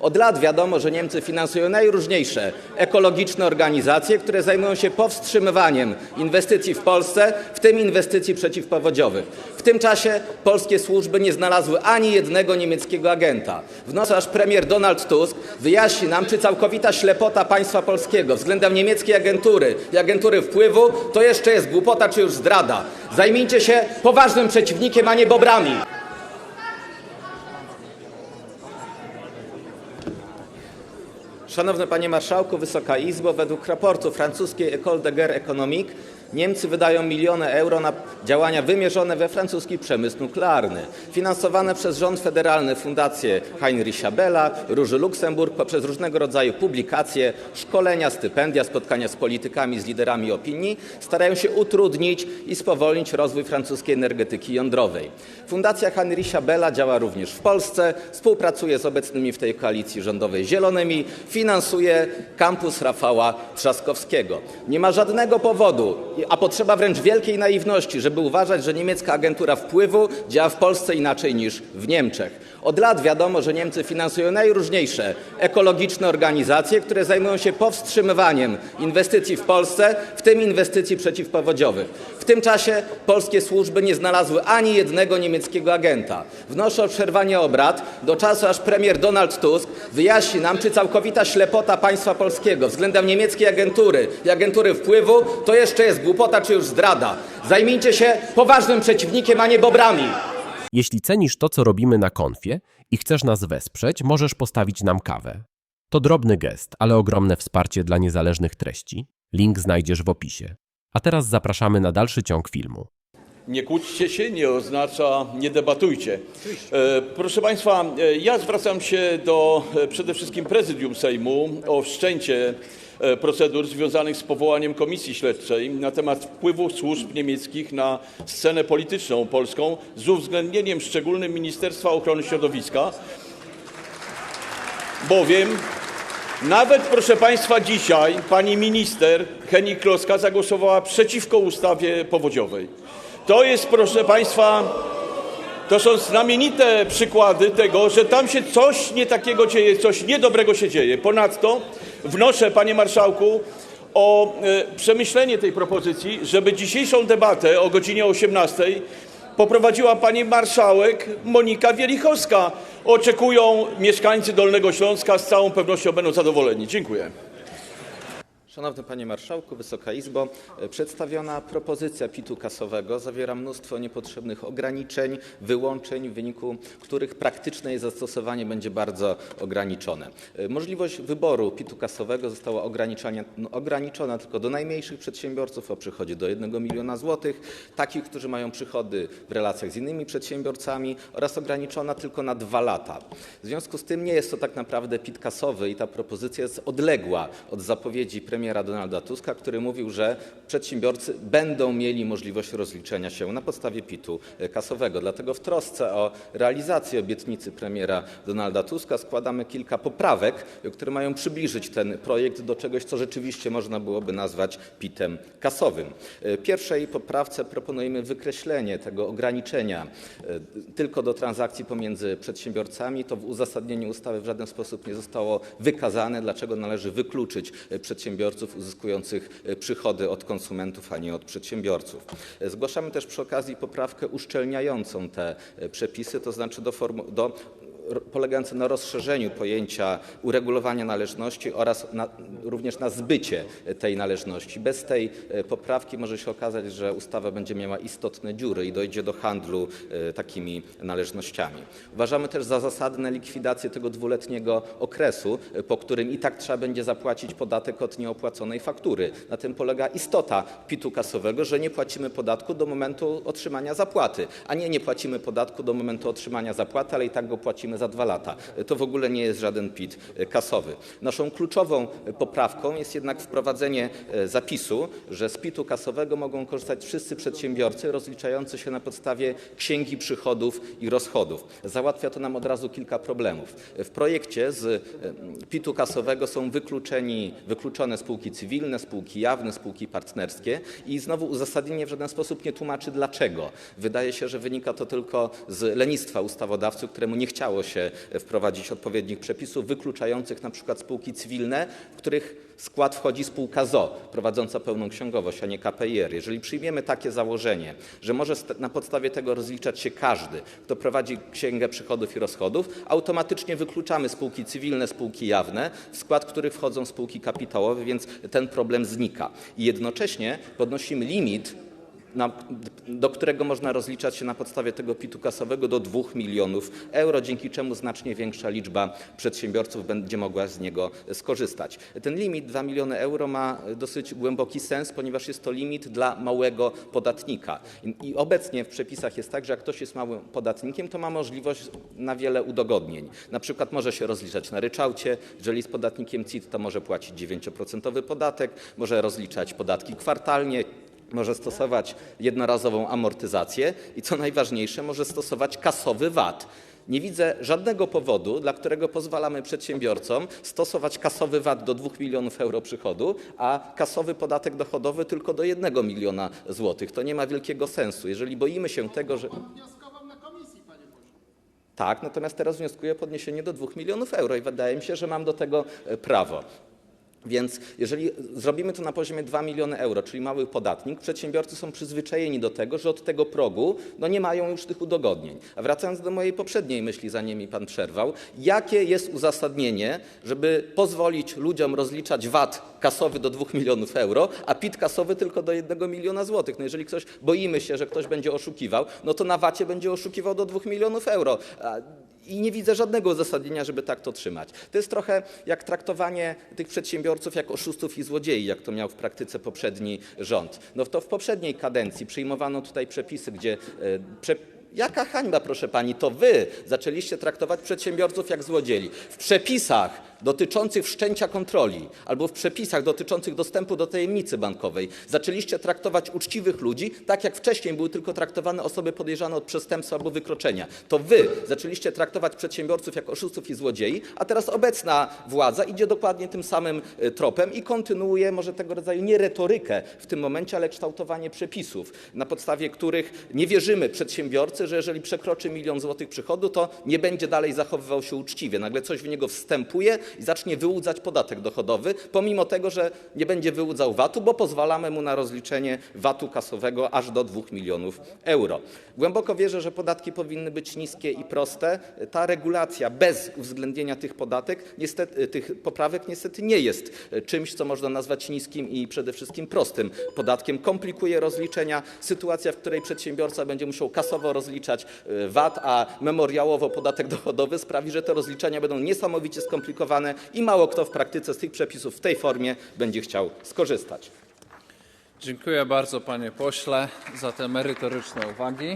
Od lat wiadomo, że Niemcy finansują najróżniejsze ekologiczne organizacje, które zajmują się powstrzymywaniem inwestycji w Polsce, w tym inwestycji przeciwpowodziowych. W tym czasie polskie służby nie znalazły ani jednego niemieckiego agenta. Wnoszę, aż premier Donald Tusk wyjaśni nam, czy całkowita ślepota państwa polskiego względem niemieckiej agentury i agentury wpływu to jeszcze jest głupota, czy już zdrada. Zajmijcie się poważnym przeciwnikiem, a nie bobrami. Szanowny Panie Marszałku, Wysoka Izbo, według raportu francuskiej École de Guerre Économique Niemcy wydają miliony euro na działania wymierzone we francuski przemysł nuklearny, finansowane przez rząd federalny fundacje Heinricha Bella, Róży Luksemburg poprzez różnego rodzaju publikacje, szkolenia, stypendia, spotkania z politykami, z liderami opinii, starają się utrudnić i spowolnić rozwój francuskiej energetyki jądrowej. Fundacja Heinricha Bella działa również w Polsce, współpracuje z obecnymi w tej koalicji rządowej Zielonymi, finansuje kampus Rafała Trzaskowskiego. Nie ma żadnego powodu, a potrzeba wręcz wielkiej naiwności, żeby uważać, że niemiecka agentura wpływu działa w Polsce inaczej niż w Niemczech. Od lat wiadomo, że Niemcy finansują najróżniejsze ekologiczne organizacje, które zajmują się powstrzymywaniem inwestycji w Polsce, w tym inwestycji przeciwpowodziowych. Tym czasie polskie służby nie znalazły ani jednego niemieckiego agenta. Wnoszę o przerwanie obrad do czasu, aż premier Donald Tusk wyjaśni nam, czy całkowita ślepota państwa polskiego względem niemieckiej agentury i agentury wpływu to jeszcze jest głupota, czy już zdrada. Zajmijcie się poważnym przeciwnikiem, a nie bobrami. Jeśli cenisz to, co robimy na konfie i chcesz nas wesprzeć, możesz postawić nam kawę. To drobny gest, ale ogromne wsparcie dla niezależnych treści. Link znajdziesz w opisie. A teraz zapraszamy na dalszy ciąg filmu. Nie kłóćcie się nie oznacza nie debatujcie. E, Proszę Państwa, e, ja zwracam się do e, przede wszystkim prezydium Sejmu o wszczęcie e, procedur związanych z powołaniem komisji śledczej na temat wpływu służb niemieckich na scenę polityczną polską z uwzględnieniem szczególnym Ministerstwa Ochrony Środowiska, bowiem nawet, proszę Państwa, dzisiaj pani minister Henning Kloska zagłosowała przeciwko ustawie powodziowej. Proszę Państwa, to są znamienite przykłady tego, że tam się coś nie takiego dzieje, coś niedobrego się dzieje. Ponadto wnoszę, panie marszałku, o e, przemyślenie tej propozycji, żeby dzisiejszą debatę o godzinie 18 poprowadziła pani marszałek Monika Wielichowska. Oczekują mieszkańcy Dolnego Śląska, z całą pewnością będą zadowoleni. Dziękuję. Szanowny Panie Marszałku, Wysoka Izbo, przedstawiona propozycja PIT-u kasowego zawiera mnóstwo niepotrzebnych ograniczeń, wyłączeń, w wyniku których praktyczne jej zastosowanie będzie bardzo ograniczone. Możliwość wyboru PIT-u kasowego została no, ograniczona tylko do najmniejszych przedsiębiorców o przychodzie do 1 miliona złotych, takich, którzy mają przychody w relacjach z innymi przedsiębiorcami oraz ograniczona tylko na dwa lata. W związku z tym nie jest to tak naprawdę PIT kasowy i ta propozycja jest odległa od zapowiedzi premiera Donalda Tuska, który mówił, że przedsiębiorcy będą mieli możliwość rozliczenia się na podstawie PIT-u kasowego. Dlatego w trosce o realizację obietnicy premiera Donalda Tuska składamy kilka poprawek, które mają przybliżyć ten projekt do czegoś, co rzeczywiście można byłoby nazwać PIT-em kasowym. W pierwszej poprawce proponujemy wykreślenie tego ograniczenia tylko do transakcji pomiędzy przedsiębiorcami. To w uzasadnieniu ustawy w żaden sposób nie zostało wykazane, dlaczego należy wykluczyć e, przedsiębiorców uzyskujących e, przychody od konsumentów, a nie od przedsiębiorców. E, Zgłaszamy też przy okazji poprawkę uszczelniającą te e, przepisy, to polegające na rozszerzeniu pojęcia uregulowania należności oraz na, również na zbycie tej należności. Bez tej e, poprawki może się okazać, że ustawa będzie miała istotne dziury i dojdzie do handlu e, takimi należnościami. Uważamy też za zasadne likwidację tego dwuletniego okresu, e, po którym i tak trzeba będzie zapłacić podatek od nieopłaconej faktury. Na tym polega istota PIT-u kasowego, że nie płacimy podatku do momentu otrzymania zapłaty, a nie nie płacimy podatku do momentu otrzymania zapłaty, ale i tak go płacimy za dwa lata. To w ogóle nie jest żaden PIT e, kasowy. Naszą kluczową e, poprawką jest jednak wprowadzenie e, zapisu, że z PIT-u kasowego mogą korzystać wszyscy przedsiębiorcy rozliczający się na podstawie księgi przychodów i rozchodów. Załatwia to nam od razu kilka problemów. W projekcie z PIT-u kasowego są wykluczeni, wykluczone spółki cywilne, spółki jawne, spółki partnerskie i znowu uzasadnienie w żaden sposób nie tłumaczy dlaczego. Wydaje się, że wynika to tylko z lenistwa ustawodawcy, któremu nie chciało się się wprowadzić odpowiednich przepisów wykluczających przykład spółki cywilne, w których skład wchodzi spółka ZO prowadząca pełną księgowość, a nie KPIR. Jeżeli przyjmiemy takie założenie, że może na podstawie tego rozliczać się każdy, kto prowadzi księgę przychodów i rozchodów, automatycznie wykluczamy spółki cywilne, spółki jawne, w skład których wchodzą spółki kapitałowe, więc ten problem znika. I jednocześnie podnosimy limit na, do którego można rozliczać się na podstawie tego PIT-u kasowego do 2 milionów euro, dzięki czemu znacznie większa liczba przedsiębiorców będzie mogła z niego skorzystać. Ten limit 2 miliony euro ma dosyć głęboki sens, ponieważ jest to limit dla małego podatnika. I, obecnie w przepisach jest tak, że jak ktoś jest małym podatnikiem, to ma możliwość na wiele udogodnień. Na przykład może się rozliczać na ryczałcie, jeżeli jest podatnikiem CIT, to może płacić 9% podatek, może rozliczać podatki kwartalnie, może stosować jednorazową amortyzację i co najważniejsze, może stosować kasowy VAT. Nie widzę żadnego powodu, dla którego pozwalamy przedsiębiorcom stosować kasowy VAT do 2 milionów euro przychodu, a kasowy podatek dochodowy tylko do 1 miliona złotych. To nie ma wielkiego sensu. Jeżeli boimy się tego, że. wnioskował na komisji, panie pośle. Tak, natomiast teraz wnioskuję o podniesienie do 2 milionów euro i wydaje mi się, że mam do tego e, prawo. Więc jeżeli zrobimy to na poziomie 2 miliony euro, czyli mały podatnik, przedsiębiorcy są przyzwyczajeni do tego, że od tego progu no nie mają już tych udogodnień. A wracając do mojej poprzedniej myśli, zanim mi pan przerwał, jakie jest uzasadnienie, żeby pozwolić ludziom rozliczać VAT kasowy do 2 milionów euro, a PIT kasowy tylko do 1 miliona złotych? No jeżeli ktoś, boimy się, że ktoś będzie oszukiwał, no to na VAT-ie będzie oszukiwał do 2 milionów euro. I nie widzę żadnego uzasadnienia, żeby tak to trzymać. To jest trochę jak traktowanie tych przedsiębiorców jak oszustów i złodziei, jak to miał w praktyce poprzedni rząd. No to w poprzedniej kadencji przyjmowano tutaj przepisy, gdzie e, prze... Jaka hańba, proszę pani, to wy zaczęliście traktować przedsiębiorców jak złodziei. W przepisach dotyczących wszczęcia kontroli albo w przepisach dotyczących dostępu do tajemnicy bankowej zaczęliście traktować uczciwych ludzi tak, jak wcześniej były tylko traktowane osoby podejrzane od przestępstwa albo wykroczenia. To wy zaczęliście traktować przedsiębiorców jak oszustów i złodziei, a teraz obecna władza idzie dokładnie tym samym e, tropem i kontynuuje może tego rodzaju nie retorykę w tym momencie, ale kształtowanie przepisów, na podstawie których nie wierzymy przedsiębiorcy, że jeżeli przekroczy milion złotych przychodu, to nie będzie dalej zachowywał się uczciwie. Nagle coś w niego wstępuje i zacznie wyłudzać podatek dochodowy, pomimo tego, że nie będzie wyłudzał VAT-u, bo pozwalamy mu na rozliczenie VAT-u kasowego aż do 2 milionów euro. Głęboko wierzę, że podatki powinny być niskie i proste. Ta regulacja bez uwzględnienia tych poprawek niestety nie jest czymś, co można nazwać niskim i przede wszystkim prostym podatkiem. Komplikuje rozliczenia. Sytuacja, w której przedsiębiorca będzie musiał kasowo rozliczać e, VAT, a memoriałowo podatek dochodowy sprawi, że te rozliczenia będą niesamowicie skomplikowane i mało kto w praktyce z tych przepisów w tej formie będzie chciał skorzystać. Dziękuję bardzo panie pośle za te merytoryczne uwagi.